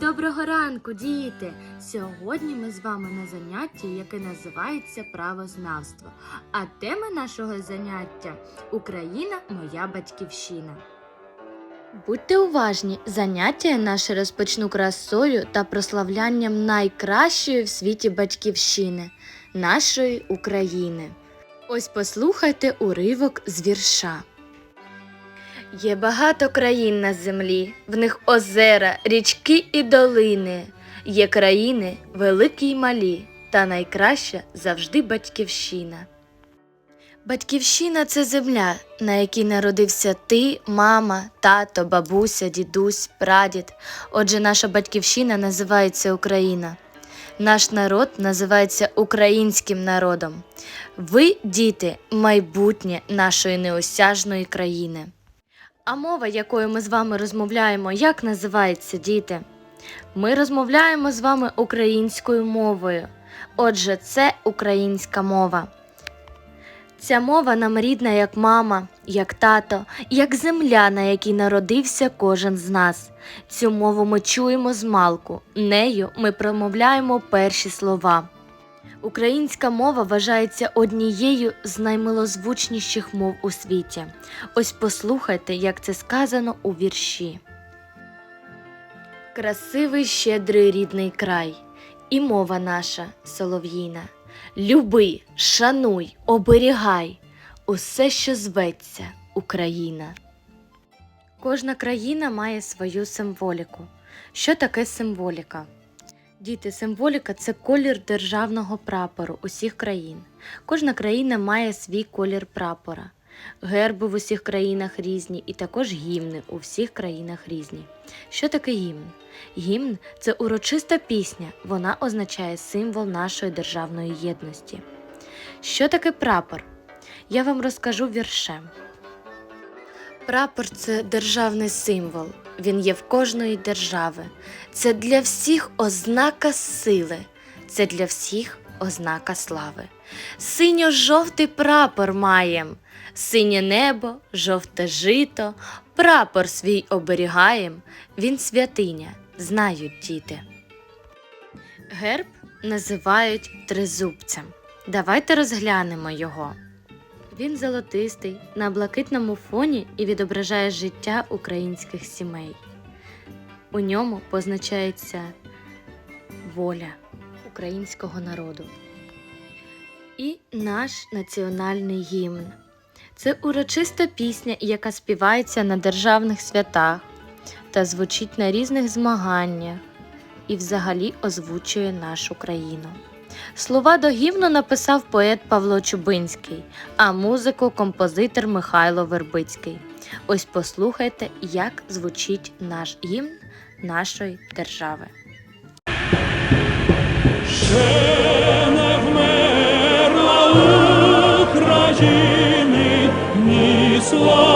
Доброго ранку, діти! Сьогодні ми з вами на занятті, яке називається правознавство. А тема нашого заняття Україна моя батьківщина. Будьте уважні, заняття наше розпочну красою та прославлянням найкращої в світі батьківщини нашої України. Ось послухайте уривок з вірша. Є багато країн на землі, в них озера, річки і долини. Є країни великі й малі, та найкраща завжди батьківщина. Батьківщина це земля, на якій народився ти, мама, тато, бабуся, дідусь, прадід. Отже, наша батьківщина називається Україна. Наш народ називається українським народом. Ви, діти, майбутнє нашої неосяжної країни. А мова, якою ми з вами розмовляємо, як називається, діти? Ми розмовляємо з вами українською мовою. Отже, це українська мова. Ця мова нам рідна як мама, як тато, як земля, на якій народився кожен з нас. Цю мову ми чуємо з малку, нею ми промовляємо перші слова. Українська мова вважається однією з наймилозвучніших мов у світі. Ось послухайте, як це сказано у вірші. Красивий щедрий рідний край, і мова наша солов'їна. Люби, шануй, оберігай усе, що зветься Україна. Кожна країна має свою символіку. Що таке символіка? Діти, символіка це колір державного прапору усіх країн. Кожна країна має свій колір прапора. Герби в усіх країнах різні, і також гімни у всіх країнах різні. Що таке гімн? Гімн це урочиста пісня, вона означає символ нашої державної єдності. Що таке прапор? Я вам розкажу віршем. Прапор це державний символ. Він є в кожної держави. Це для всіх ознака сили, це для всіх ознака слави. Синьо-жовтий прапор маєм, синє небо, жовте жито, прапор свій оберігаєм, він святиня, знають діти. Герб називають тризубцем. Давайте розглянемо його. Він золотистий, на блакитному фоні і відображає життя українських сімей. У ньому позначається воля українського народу. І наш національний гімн. Це урочиста пісня, яка співається на державних святах та звучить на різних змаганнях і взагалі озвучує нашу країну. Слова до гімну написав поет Павло Чубинський, а музику композитор Михайло Вербицький. Ось послухайте, як звучить наш гімн нашої держави. Ще не вмерла України ні слава,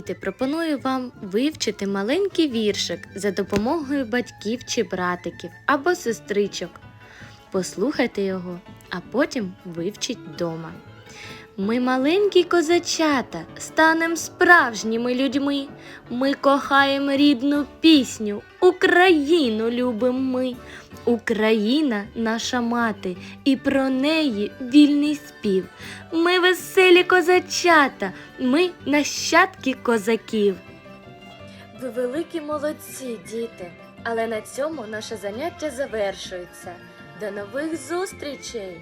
Діти, пропоную вам вивчити маленький віршик за допомогою батьків чи братиків або сестричок. Послухайте його, а потім вивчіть вдома. Ми маленькі козачата, станем справжніми людьми. Ми кохаємо рідну пісню, Україну любим ми. Україна наша мати, і про неї вільний спів. Ми веселі козачата, ми нащадки козаків. Ви великі молодці, діти, але на цьому наше заняття завершується. До нових зустрічей!